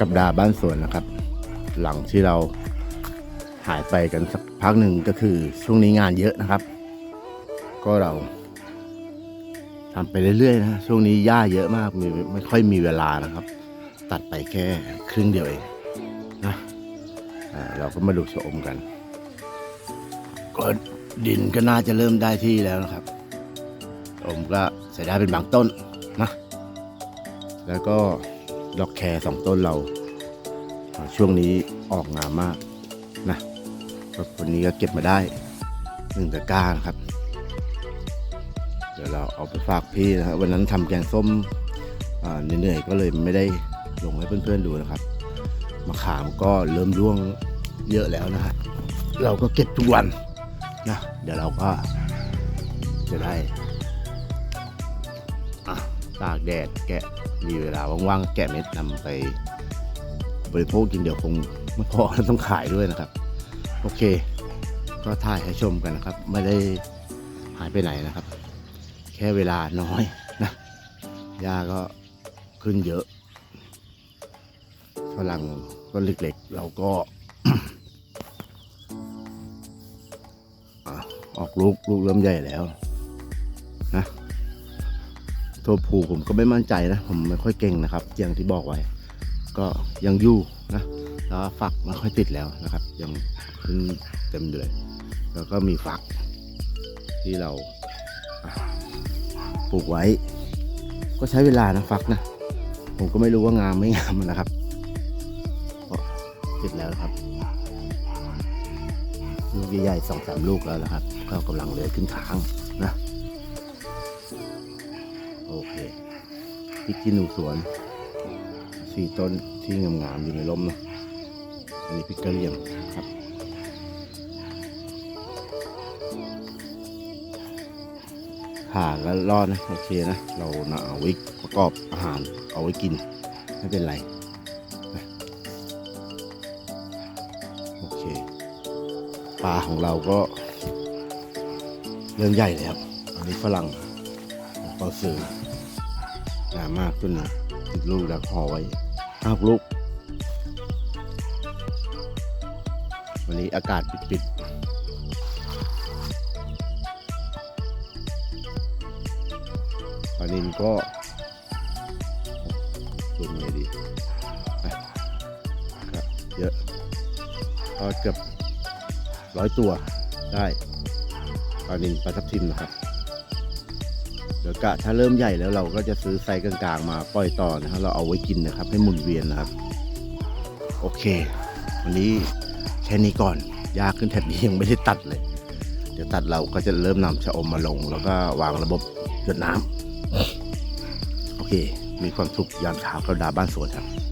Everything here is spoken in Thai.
กับดาบ้านสวนนะครับ หลังที่เราหายไปกันสักพักหนึ่งก็คือช่วงนี้งานเยอะนะครับ ก็เราทำไปเรื่อยๆนะช่วงนี้หญ้าเยอะมากมีไม่ค่อยมีเวลานะครับ ตัดไปแค่ครึ่งเดียวเองนะเราก็มาดูชะอมกันก็ดินก็น่าจะเริ่มได้ที่แล้วนะครับชะอมก็ใส่ได้เป็นบางต้นนะ แล้วก็ ดอกแคร์สองต้นเรา ช่วงนี้ออกงามมากนะก็คนนี้ก็เก็บมาได้หนึ่งตะกร้านะครับ เดี๋ยวเราเอาไปฝากพี่นะครับวันนั้นทำแกงส้มเหนื่อยๆก็เลยไม่ได้ลงให้เพื่อนๆดูนะครับมะขามก็เริ่มร่วงเยอะแล้วนะฮะเราก็เก็บทุกวันนะเดี๋ยวเราก็จะได้ ตากแดดแกะมีเวลาว่างๆแกะเม็ดนำไปบริโภคกินเดี๋ยวคงไม่พอต้องขายด้วยนะครับ โอเค ก็ถ่ายให้ชมกันนะครับ ไม่ได้หายไปไหนนะครับ แค่เวลาน้อยนะหญ้าก็ขึ้นเยอะฝรั่งต้นเล็กๆเราก็อะออกลูกลูกเริ่มใหญ่แล้วนะ ตัวผูผมก็ไม่มั่นใจนะ ผมไม่ค่อยเก่งนะครับอย่างที่บอกไว้ ก็ยังยู่นะแล้วฝักไม่ค่อยติดแล้วนะครับ ยังขึ้นเต็มเลย แล้วก็มีฝักที่เราปลูกไว้ ก็ใช้เวลานะฟักนะ ผมก็ไม่รู้ว่างามไม่งามนะครับก็ติดแล้วครับลูกใหญ่ๆสองสามลูกแล้วนะครับ ก็กำลังเลื้อยขึ้นทางนะ อเคพริกขี้หนูสวนสี่ต้นที่งามๆอยู่ในร่มเนาะอันนี้พริกกะเหรี่ยงครับผ่าแล้วรอดนะโอเคนะเรานะเอาไว้ประกอบอาหารเอาไว้กินไม่เป็นไรโอเคปลาของเราก็เริ่มใหญ่แล้วอันนี้ฝรั่งปลาสือ งามมากต้นนี้ติดลูกแล้วห่อไว้ห้าลูก วันนี้อากาศปิดๆปลานินก็ดูไงดีอะก็เยอะก็เกือบร้อยตัวได้ปลานินปลาทับทิมนะครับ เดี๋ยวกะถ้าเริ่มใหญ่แล้วเราก็จะซื้อไซส์กลางๆ มาปล่อยต่อนะครับ เราเอาไว้กินนะครับ ให้หมุนเวียนนะครับ โอเค วันนี้แค่นี้ก่อนยากขึ้นแถบนี้ยังไม่ได้ตัดเลย เดี๋ยวตัดเราก็จะเริ่มนำชะอมมาลง แล้วก็วางระบบหยดน้ำโอเค มีความสุขยามเช้ากับดาบ้านสวนครับ